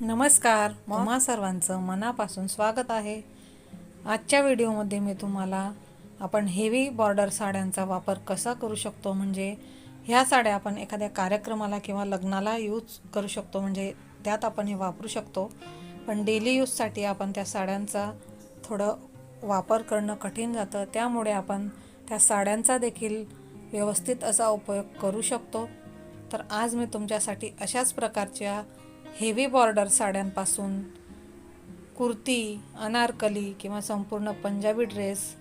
नमस्कार. तुम्हा सर्वांचं मनापासून स्वागत आहे. आजच्या व्हिडिओमध्ये मी तुम्हाला आपण हेवी बॉर्डर साड्यांचा वापर कसा करू शकतो म्हणजे ह्या साड्या आपण एखाद्या कार्यक्रमाला किंवा लग्नाला यूज करू शकतो म्हणजे त्यात आपण हे वापरू शकतो. पण डेली यूजसाठी आपण त्या साड्यांचा थोडं वापर करणं कठीण जातं. त्यामुळे आपण त्या साड्यांचा देखील व्यवस्थित असा उपयोग करू शकतो. तर आज मी तुमच्यासाठी अशाच प्रकारच्या हेवी बॉर्डर साड्यांपासून कुर्ती अनारकली किंवा संपूर्ण पंजाबी ड्रेस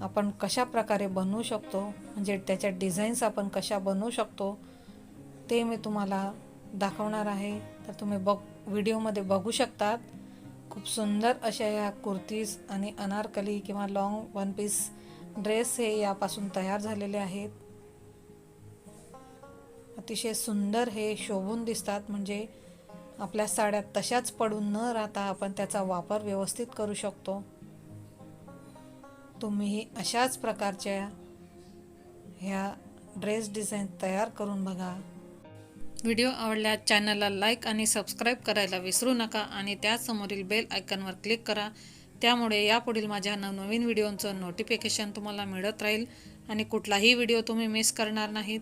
आपण कशा प्रकारे बनवू शकतो म्हणजे त्याच्या डिझाईन्स आपण कशा बनवू शकतो ते मी तुम्हाला दाखवणार आहे. तर तुम्ही बघ व्हिडिओमध्ये बघू शकतात. खूप सुंदर अशा या कुर्तीज आणि अनारकली किंवा लॉंग वन पीस ड्रेस हे यापासून तयार झालेले आहेत. अतिशय सुंदर हे शोभून दिसतात. म्हणजे आपल्या साड्या तशाच पडून न राहता आपण त्याचा वापर व्यवस्थित करू शकतो. तुम्हीही अशाच प्रकारच्या ह्या ड्रेस डिझाईन तयार करून बघा. व्हिडिओ आवडल्यास चॅनलला लाईक आणि सबस्क्राईब करायला विसरू नका आणि त्यासमोरील बेल आयकनवर क्लिक करा. त्यामुळे यापुढील माझ्या नवनवीन व्हिडिओंचं नोटिफिकेशन तुम्हाला मिळत राहील आणि कुठलाही व्हिडिओ तुम्ही मिस करणार नाहीत.